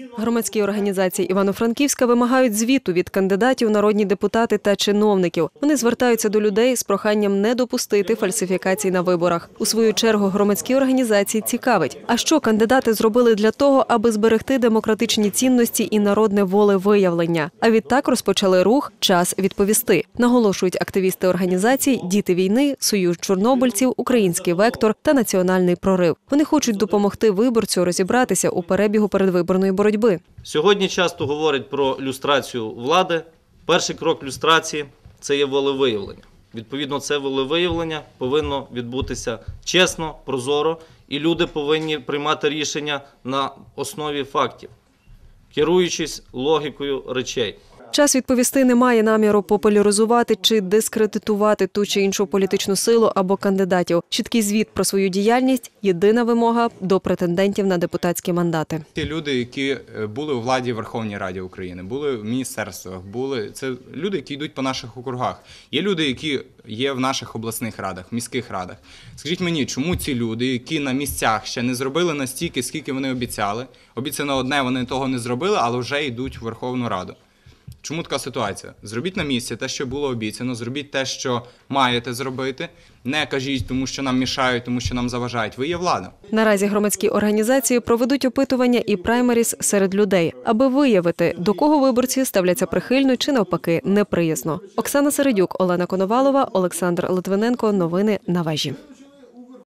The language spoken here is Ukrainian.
si Громадські організації Івано-Франківська вимагають звіту від кандидатів, народні депутати та чиновників. Вони звертаються до людей з проханням не допустити фальсифікацій на виборах. У свою чергу громадські організації цікавить, а що кандидати зробили для того, аби зберегти демократичні цінності і народне волевиявлення. А відтак розпочали рух Час відповісти. Наголошують активісти організацій Діти війни, Союз чорнобильців, Український вектор та Національний прорив. Вони хочуть допомогти виборцю розібратися у перебігу передвиборної боротьби. Сьогодні часто говорять про люстрацію влади. Перший крок люстрації це є волевиявлення. Відповідно, це волевиявлення повинно відбутися чесно, прозоро, і люди повинні приймати рішення на основі фактів, керуючись логікою речей. Час відповісти не має наміру популяризувати чи дискредитувати ту чи іншу політичну силу або кандидатів. Чіткий звіт про свою діяльність єдина вимога до претендентів на депутатські мандати. Ті люди, які е, були у владі Верховній Раді України, були в міністерствах, були це люди, які йдуть по наших округах. Є люди, які є в наших обласних радах, міських радах. Скажіть мені, чому ці люди, які на місцях ще не зробили настільки, скільки вони обіцяли? Обіцяно одне, вони того не зробили, але вже йдуть в Верховну Раду. Чому така ситуація? Зробіть на місці те, що було обіцяно, зробіть те, що маєте зробити. Не кажіть, тому що нам мішають, тому що нам заважають. Ви є влада. Наразі громадські організації проведуть опитування і праймеріс серед людей, аби виявити, до кого виборці ставляться прихильно чи навпаки неприязно. Оксана Середюк, Олена Коновалова, Олександр Литвиненко. Новини на вежі.